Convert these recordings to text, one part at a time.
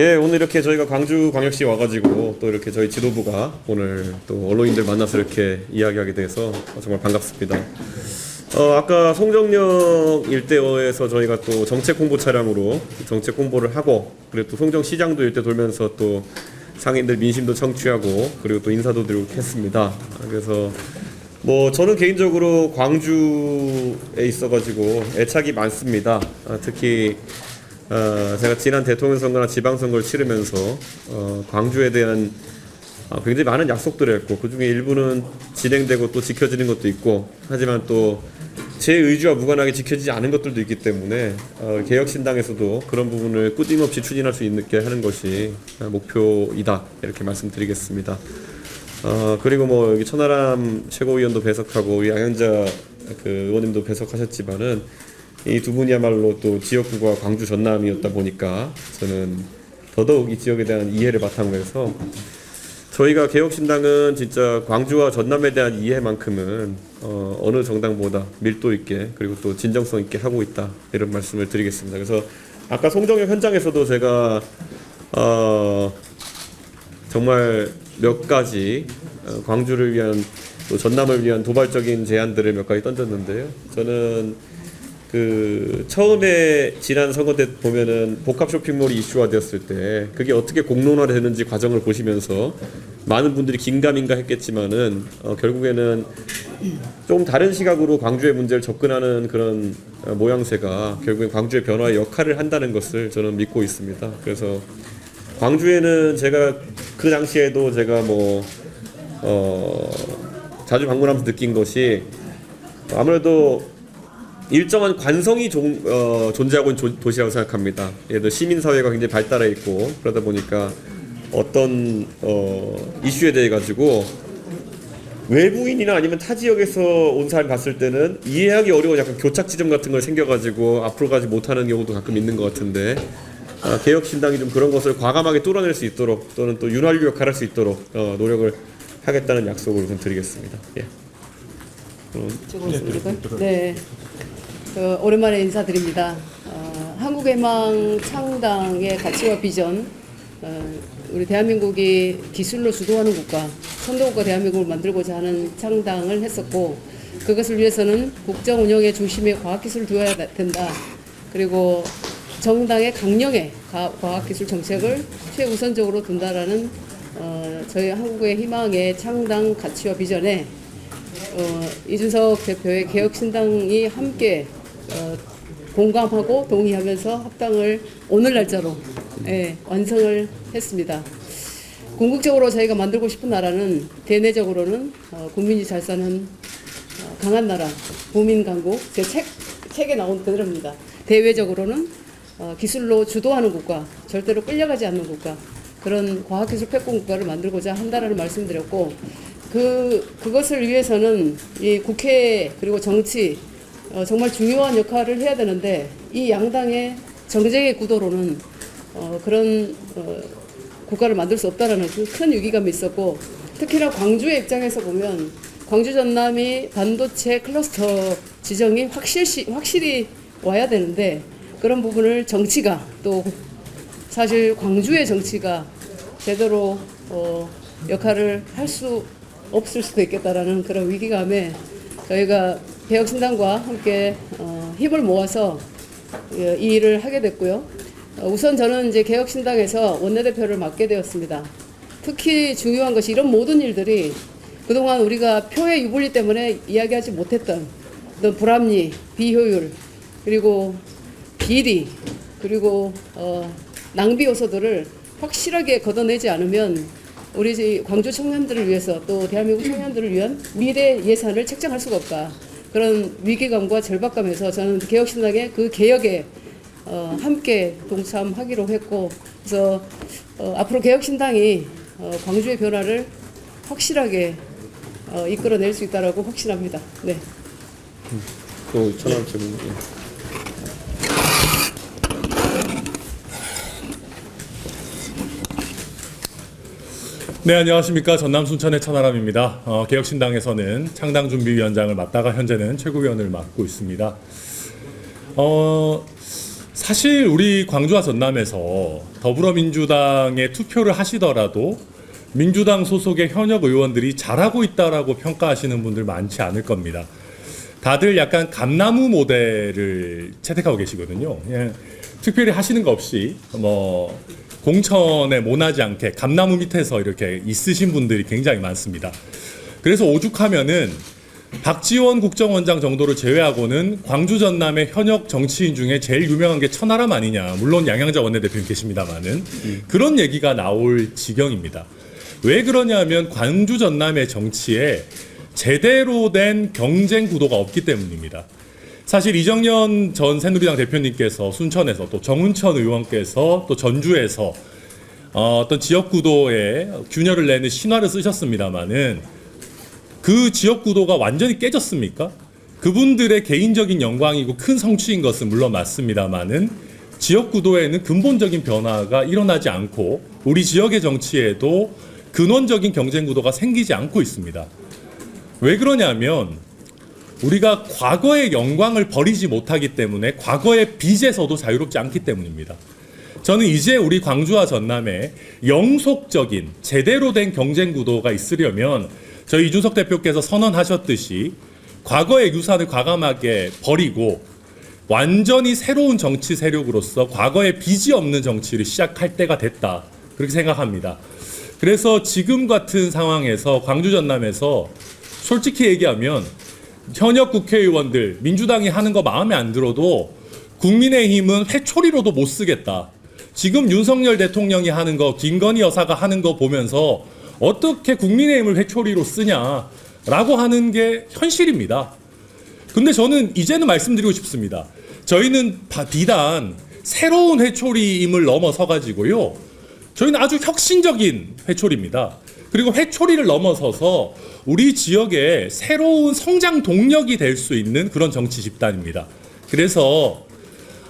예, 오늘 이렇게 저희가 광주광역시 와가지고 또 이렇게 저희 지도부가 오늘 또 언론인들 만나서 이렇게 이야기하게 돼서 정말 반갑습니다. 어, 아까 송정역 일대에서 저희가 또 정책 홍보 차량으로 정책 홍보를 하고 그리고 또 송정 시장도 일대 돌면서 또 상인들 민심도 청취하고 그리고 또 인사도 드리고 했습니다. 그래서 뭐 저는 개인적으로 광주에 있어가지고 애착이 많습니다. 아, 특히 어, 제가 지난 대통령 선거나 지방 선거를 치르면서 어, 광주에 대한 어, 굉장히 많은 약속들을 했고 그 중에 일부는 진행되고 또 지켜지는 것도 있고 하지만 또 제 의지와 무관하게 지켜지지 않은 것들도 있기 때문에 어, 개혁신당에서도 그런 부분을 끊임없이 추진할 수 있게 하는 것이 목표이다 이렇게 말씀드리겠습니다. 어, 그리고 뭐 여기 천하람 최고위원도 배석하고 양현자 그 의원님도 배석하셨지만은 이 두 분이야말로 또 지역구가 광주 전남이었다 보니까 저는 더더욱 이 지역에 대한 이해를 바탕으로 해서 저희가 개혁신당은 진짜 광주와 전남에 대한 이해만큼은 어, 어느 정당보다 밀도 있게 그리고 또 진정성 있게 하고 있다 이런 말씀을 드리겠습니다. 그래서 아까 송정역 현장에서도 제가 어, 정말 몇 가지 어, 광주를 위한 또 전남을 위한 도발적인 제안들을 몇 가지 던졌는데요. 저는 그 처음에 지난 선거 때 보면은 복합 쇼핑몰이 이슈화 되었을 때 그게 어떻게 공론화되는지 과정을 보시면서 많은 분들이 긴가민가 했겠지만은 어, 결국에는 좀 다른 시각으로 광주의 문제를 접근하는 그런 어, 모양새가 결국에 광주의 변화에 역할을 한다는 것을 저는 믿고 있습니다. 그래서 광주에는 제가 그 당시에도 제가 뭐 어, 자주 방문하면서 느낀 것이 아무래도 일정한 관성이 존, 어, 존재하고 있는 조- 도시라고 생각합니다. 들어 시민사회가 굉장히 발달해 있고 그러다 보니까 어떤 어, 이슈에 대해 가지고 외부인이나 아니면 타 지역에서 온 사람이 봤을 때는 이해하기 어려운 약간 교착 지점 같은 걸 생겨가지고 앞으로 가지 못하는 경우도 가끔 있는 것 같은데 아, 개혁신당이 좀 그런 것을 과감하게 뚫어낼 수 있도록 또는 또 윤활유 역할을 할수 있도록 어, 노력을 하겠다는 약속을 우선 드리겠습니다. 예. 네. 그, 오랜만에 인사드립니다. 어, 한국의망 창당의 가치와 비전, 어, 우리 대한민국이 기술로 주도하는 국가, 선도국가 대한민국을 만들고자 하는 창당을 했었고, 그것을 위해서는 국정 운영의 중심에 과학기술을 두어야 된다. 그리고 정당의 강령의 가- 과학기술 정책을 최우선적으로 둔다라는 어, 저희 한국의 희망의 창당 가치와 비전에 어, 이준석 대표의 개혁신당이 함께 어, 공감하고 동의하면서 합당을 오늘 날짜로 예, 완성을 했습니다. 궁극적으로 저희가 만들고 싶은 나라는 대내적으로는 어, 국민이 잘 사는 어, 강한 나라, 국민 강국, 제 책, 책에 나온 그대로입니다. 대외적으로는 어, 기술로 주도하는 국가, 절대로 끌려가지 않는 국가, 그런 과학기술 패권 국가를 만들고자 한다라는 말씀드렸고, 그, 그것을 위해서는 이 국회 그리고 정치, 어, 정말 중요한 역할을 해야 되는데, 이 양당의 정쟁의 구도로는 어, 그런 어, 국가를 만들 수 없다라는 그큰 위기감이 있었고 특히나 광주의 입장에서 보면 광주 전남이 반도체 클러스터 지정이 확실시, 확실히 와야 되는데 그런 부분을 정치가 또 사실 광주의 정치가 제대로 어, 역할을 할 수 없을 수도 있겠다라는 그런 위기감에 저희가 개혁신당과 함께 어, 힘을 모아서 예, 이 일을 하게 됐고요. 어, 우선 저는 이제 개혁신당에서 원내대표를 맡게 되었습니다. 특히 중요한 것이 이런 모든 일들이 그동안 우리가 표의 유불리 때문에 이야기하지 못했던 어떤 불합리, 비효율, 그리고 비리, 그리고 어, 낭비 요소들을 확실하게 걷어내지 않으면 우리 이 광주 청년들을 위해서 또 대한민국 청년들을 위한 미래 예산을 책정할 수가 없다. 그런 위기감과 절박감에서 저는 개혁신당의 그 개혁에 어, 함께 동참하기로 했고 그래서 어, 앞으로 개혁신당이 어, 광주의 변화를 확실하게 어, 이끌어낼 수 있다라고 확신합니다. 네. 또 천안 좀 예. 네, 안녕하십니까. 전남 순천의 천하람입니다. 어, 개혁신당에서는 창당준비위원장을 맡다가 현재는 최고위원을 맡고 있습니다. 어, 사실 우리 광주와 전남에서 더불어민주당에 투표를 하시더라도 민주당 소속의 현역 의원들이 잘하고 있다라고 평가하시는 분들 많지 않을 겁니다. 다들 약간 감나무 모델을 채택하고 계시거든요. 예, 특별히 하시는 거 없이 뭐 공천에 모나지 않게 감나무 밑에서 이렇게 있으신 분들이 굉장히 많습니다. 그래서 오죽하면은 박지원 국정원장 정도를 제외하고는 광주 전남의 현역 정치인 중에 제일 유명한 게 천하람 아니냐. 물론 양양자 원내대표님 계십니다만은 그런 얘기가 나올 지경입니다. 왜 그러냐면 광주 전남의 정치에 제대로 된 경쟁 구도가 없기 때문입니다. 사실 이정현 전 새누리당 대표님께서 순천에서 또 정운천 의원께서 또 전주에서 어, 어떤 지역 구도에 균열을 내는 신화를 쓰셨습니다마는 그 지역 구도가 완전히 깨졌습니까? 그분들의 개인적인 영광이고 큰 성취인 것은 물론 맞습니다만은 지역 구도에는 근본적인 변화가 일어나지 않고 우리 지역의 정치에도 근원적인 경쟁 구도가 생기지 않고 있습니다. 왜 그러냐면 우리가 과거의 영광을 버리지 못하기 때문에 과거의 빚에서도 자유롭지 않기 때문입니다. 저는 이제 우리 광주와 전남에 영속적인 제대로 된 경쟁 구도가 있으려면 저희 이준석 대표께서 선언하셨듯이 과거의 유산을 과감하게 버리고 완전히 새로운 정치 세력으로서 과거의 빚이 없는 정치를 시작할 때가 됐다. 그렇게 생각합니다. 그래서 지금 같은 상황에서 광주 전남에서 솔직히 얘기하면 현역 국회의원들 민주당이 하는 거 마음에 안 들어도 국민의힘은 회초리로도 못 쓰겠다. 지금 윤석열 대통령이 하는 거 김건희 여사가 하는 거 보면서 어떻게 국민의힘을 회초리로 쓰냐라고 하는 게 현실입니다. 근데 저는 이제는 말씀드리고 싶습니다. 저희는 바- 비단 새로운 회초리임을 넘어서 가지고요. 저희는 아주 혁신적인 회초리입니다. 그리고 회초리를 넘어서서 우리 지역의 새로운 성장 동력이 될 수 있는 그런 정치 집단입니다. 그래서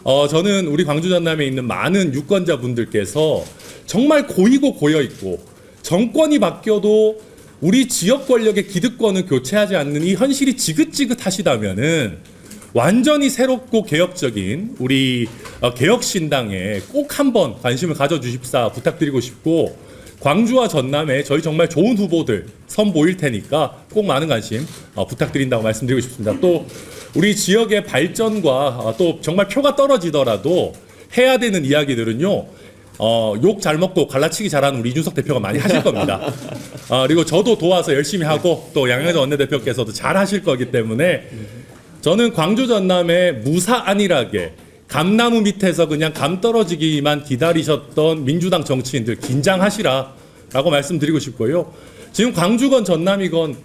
어, 저는 우리 광주 전남에 있는 많은 유권자분들께서 정말 고이고 고여 있고 정권이 바뀌어도 우리 지역 권력의 기득권을 교체하지 않는 이 현실이 지긋지긋하시다면은 완전히 새롭고 개혁적인 우리 어, 개혁신당에 꼭 한번 관심을 가져주십사 부탁드리고 싶고 광주와 전남에 저희 정말 좋은 후보들 선보일 테니까 꼭 많은 관심 어, 부탁드린다고 말씀드리고 싶습니다. 또 우리 지역의 발전과 어, 또 정말 표가 떨어지더라도 해야 되는 이야기들은요. 어, 욕 잘 먹고 갈라치기 잘하는 우리 이준석 대표가 많이 하실 겁니다. 어, 그리고 저도 도와서 열심히 하고 또 양양자 원내대표께서도 잘 하실 거기 때문에 저는 광주 전남에 무사 안일하게 감나무 밑에서 그냥 감 떨어지기만 기다리셨던 민주당 정치인들 긴장하시라라고 말씀드리고 싶고요. 지금 광주건 전남이건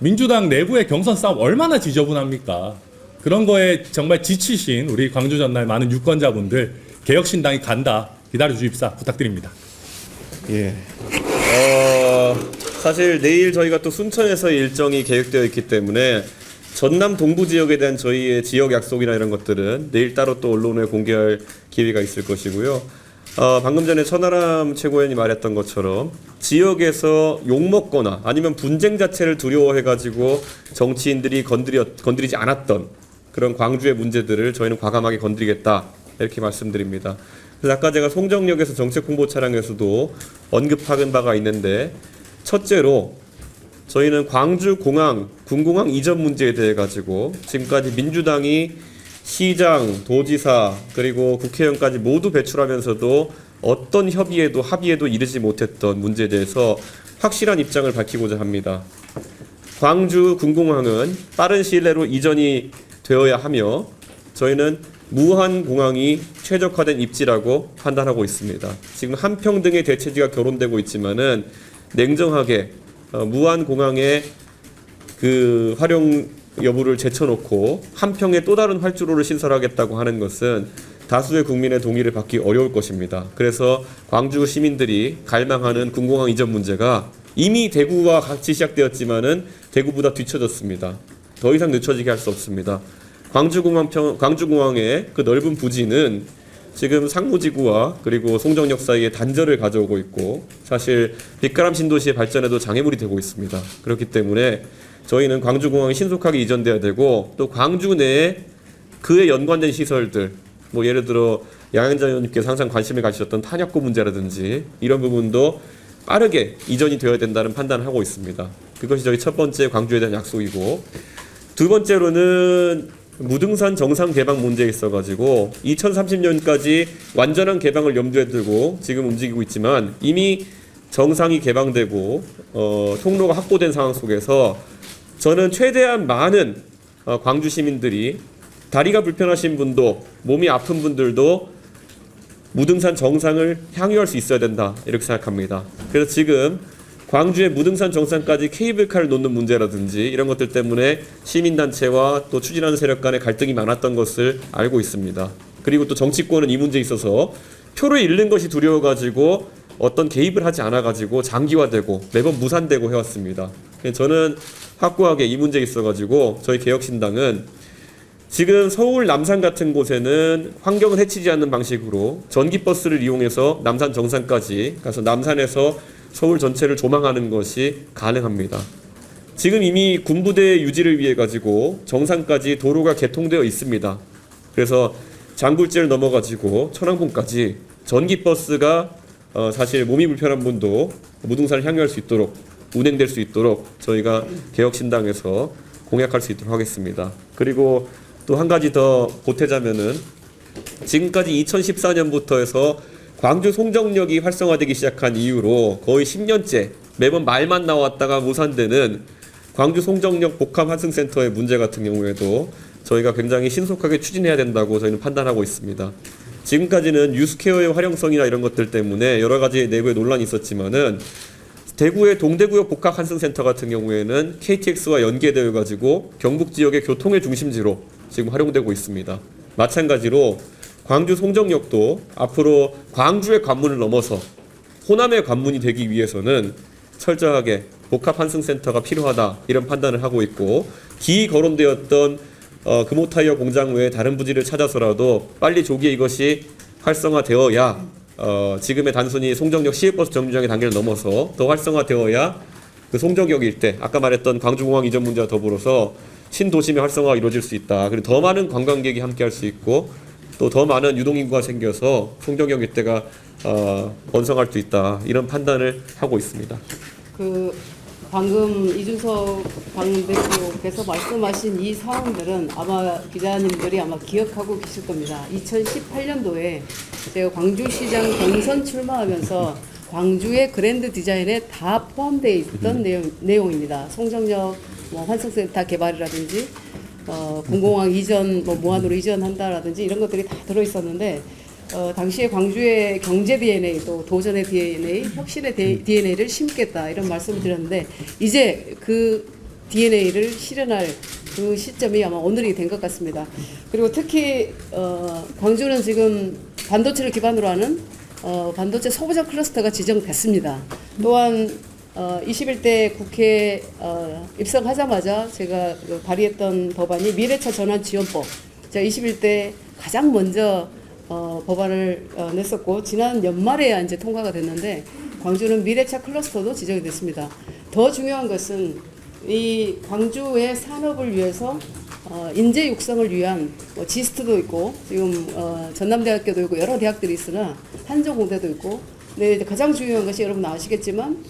민주당 내부의 경선 싸움 얼마나 지저분합니까? 그런 거에 정말 지치신 우리 광주 전남 많은 유권자분들 개혁신당이 간다 기다려 주십사 부탁드립니다. 예. 어, 사실 내일 저희가 또 순천에서 일정이 계획되어 있기 때문에 전남 동부 지역에 대한 저희의 지역 약속이나 이런 것들은 내일 따로 또 언론에 공개할 기회가 있을 것이고요. 어, 방금 전에 천하람 최고위원이 말했던 것처럼 지역에서 욕 먹거나 아니면 분쟁 자체를 두려워해가지고 정치인들이 건드려 건드리지 않았던 그런 광주의 문제들을 저희는 과감하게 건드리겠다 이렇게 말씀드립니다. 그래서 아까 제가 송정역에서 정책 홍보 차량에서도 언급한 바가 있는데 첫째로 저희는 광주 공항 군공항 이전 문제에 대해 가지고 지금까지 민주당이 시장, 도지사 그리고 국회의원까지 모두 배출하면서도 어떤 협의에도 합의에도 이르지 못했던 문제에 대해서 확실한 입장을 밝히고자 합니다. 광주 군공항은 빠른 시일 내로 이전이 되어야 하며 저희는 무한 공항이 최적화된 입지라고 판단하고 있습니다. 지금 한평등의 대체지가 결혼되고 있지만은 냉정하게 어, 무한 공항의 그 활용 여부를 제쳐놓고 한평에 또 다른 활주로를 신설하겠다고 하는 것은 다수의 국민의 동의를 받기 어려울 것입니다. 그래서 광주 시민들이 갈망하는 군공항 이전 문제가 이미 대구와 같이 시작되었지만은 대구보다 뒤쳐졌습니다. 더 이상 늦춰지게 할 수 없습니다. 광주공항 평, 광주공항의 그 넓은 부지는 지금 상무지구와 그리고 송정역 사이에 단절을 가져오고 있고 사실 빛가람 신도시의 발전에도 장애물이 되고 있습니다. 그렇기 때문에 저희는 광주공항이 신속하게 이전돼야 되고 또 광주 내에 그에 연관된 시설들 뭐 예를 들어 양현자 의원님께서 항상 관심을 가지셨던 탄약고 문제라든지 이런 부분도 빠르게 이전이 되어야 된다는 판단을 하고 있습니다. 그것이 저희 첫 번째 광주에 대한 약속이고 두 번째로는 무등산 정상 개방 문제에 있어가지고 2030년까지 완전한 개방을 염두에 두고 지금 움직이고 있지만 이미 정상이 개방되고 어, 통로가 확보된 상황 속에서 저는 최대한 많은 어, 광주 시민들이 다리가 불편하신 분도 몸이 아픈 분들도 무등산 정상을 향유할 수 있어야 된다 이렇게 생각합니다. 그래서 지금 광주의 무등산 정상까지 케이블카를 놓는 문제라든지 이런 것들 때문에 시민단체와 또 추진하는 세력 간의 갈등이 많았던 것을 알고 있습니다. 그리고 또 정치권은 이 문제에 있어서 표를 잃는 것이 두려워가지고 어떤 개입을 하지 않아가지고 장기화되고 매번 무산되고 해왔습니다. 저는 확고하게 이 문제에 있어가지고 저희 개혁신당은 지금 서울 남산 같은 곳에는 환경을 해치지 않는 방식으로 전기버스를 이용해서 남산 정상까지 가서 남산에서 서울 전체를 조망하는 것이 가능합니다. 지금 이미 군부대 유지를 위해 가지고 정상까지 도로가 개통되어 있습니다. 그래서 장굴제를 넘어 가지고 천왕봉까지 전기 버스가 어, 사실 몸이 불편한 분도 무등산을 향유할 수 있도록 운행될 수 있도록 저희가 개혁신당에서 공약할 수 있도록 하겠습니다. 그리고 또 한 가지 더 보태자면은 지금까지 2014년부터 해서 광주 송정역이 활성화되기 시작한 이후로 거의 10년째 매번 말만 나왔다가 무산되는 광주 송정역 복합 환승센터의 문제 같은 경우에도 저희가 굉장히 신속하게 추진해야 된다고 저희는 판단하고 있습니다. 지금까지는 뉴스케어의 활용성이나 이런 것들 때문에 여러 가지 내부에 논란이 있었지만은 대구의 동대구역 복합 환승센터 같은 경우에는 KTX와 연계되어 가지고 경북 지역의 교통의 중심지로 지금 활용되고 있습니다. 마찬가지로 광주 송정역도 앞으로 광주의 관문을 넘어서 호남의 관문이 되기 위해서는 철저하게 복합 환승센터가 필요하다 이런 판단을 하고 있고 기 거론되었던 어, 금호타이어 공장 외에 다른 부지를 찾아서라도 빨리 조기에 이것이 활성화되어야 어, 지금의 단순히 송정역 시외버스 정류장의 단계를 넘어서 더 활성화되어야 그 송정역 일대 아까 말했던 광주공항 이전 문제와 더불어서 신도심의 활성화가 이루어질 수 있다. 그리고 더 많은 관광객이 함께할 수 있고 또 더 많은 유동인구가 생겨서 송정역 일대가 어, 번성할 수 있다. 이런 판단을 하고 있습니다. 그 방금 이준석 당대표께서 말씀하신 이 사항들은 아마 기자님들이 아마 기억하고 계실 겁니다. 2018년도에 제가 광주시장 경선 출마하면서 광주의 그랜드 디자인에 다 포함되어 있던 내용, 내용입니다. 송정역 뭐 환승센터 개발이라든지 어, 공공항 이전 뭐 무한으로 이전한다라든지 이런 것들이 다 들어 있었는데 어, 당시에 광주의 경제 DNA 또 도전의 DNA, 혁신의 DNA를 심겠다 이런 말씀을 드렸는데 이제 그 DNA를 실현할 그 시점이 아마 오늘이 된 것 같습니다. 그리고 특히 어, 광주는 지금 반도체를 기반으로 하는 어, 반도체 소부장 클러스터가 지정됐습니다. 또한 어, 21대 국회 어, 입성하자마자 제가 그 발의했던 법안이 미래차 전환 지원법. 제가 21대 가장 먼저 어, 법안을 어, 냈었고 지난 연말에야 이제 통과가 됐는데 광주는 미래차 클러스터도 지정이 됐습니다. 더 중요한 것은 이 광주의 산업을 위해서 어, 인재 육성을 위한 뭐 지스트도 있고 지금 어, 전남대학교도 있고 여러 대학들이 있으나 한정공대도 있고 네, 가장 중요한 것이 여러분 아시겠지만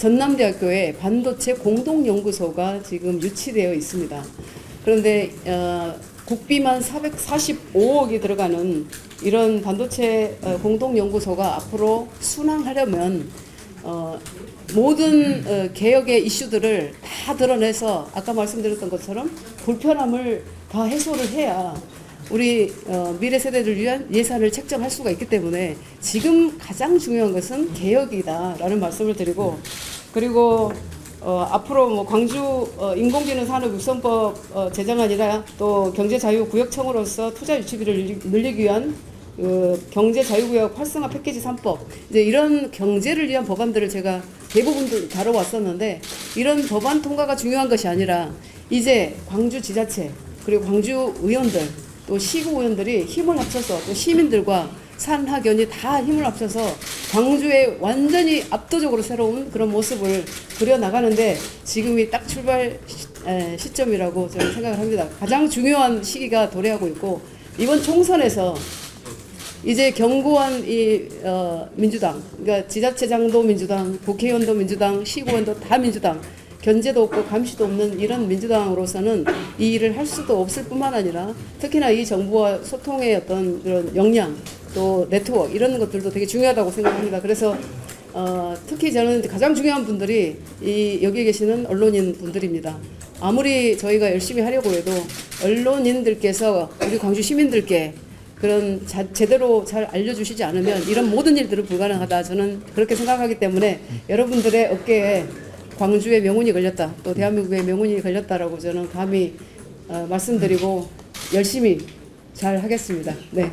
전남대학교에 반도체 공동연구소가 지금 유치되어 있습니다. 그런데 어, 국비만 445억이 들어가는 이런 반도체 어, 공동연구소가 앞으로 순항하려면 어, 모든 어, 개혁의 이슈들을 다 드러내서 아까 말씀드렸던 것처럼 불편함을 다 해소를 해야 우리 어, 미래 세대를 위한 예산을 책정할 수가 있기 때문에 지금 가장 중요한 것은 개혁이다라는 말씀을 드리고 그리고 어, 앞으로 뭐 광주 어, 인공지능 산업 육성법 어, 제정안이나 또 경제자유구역청으로서 투자 유치비를 늘리- 늘리기 위한 그 경제자유구역 활성화 패키지 3법 이제 이런 경제를 위한 법안들을 제가 대부분 다뤄왔었는데 이런 법안 통과가 중요한 것이 아니라 이제 광주 지자체 그리고 광주 의원들 또 시구 의원들이 힘을 합쳐서 또 시민들과 산학연이 다 힘을 합쳐서 광주에 완전히 압도적으로 새로운 그런 모습을 그려 나가는데 지금이 딱 출발 시, 에, 시점이라고 저는 생각을 합니다. 가장 중요한 시기가 도래하고 있고 이번 총선에서 이제 견고한 이 어, 민주당, 그러니까 지자체장도 민주당, 국회의원도 민주당, 시의원도 다 민주당, 견제도 없고 감시도 없는 이런 민주당으로서는 이 일을 할 수도 없을 뿐만 아니라 특히나 이 정부와 소통의 어떤 그런 역량 또 네트워크 이런 것들도 되게 중요하다고 생각합니다. 그래서 어, 특히 저는 가장 중요한 분들이 이 여기 계시는 언론인 분들입니다. 아무리 저희가 열심히 하려고 해도 언론인들께서 우리 광주 시민들께 그런 자, 제대로 잘 알려주시지 않으면 이런 모든 일들은 불가능하다. 저는 그렇게 생각하기 때문에 여러분들의 어깨에 광주의 명운이 걸렸다. 또 대한민국의 명운이 걸렸다라고 저는 감히 어, 말씀드리고 열심히 잘 하겠습니다. 네.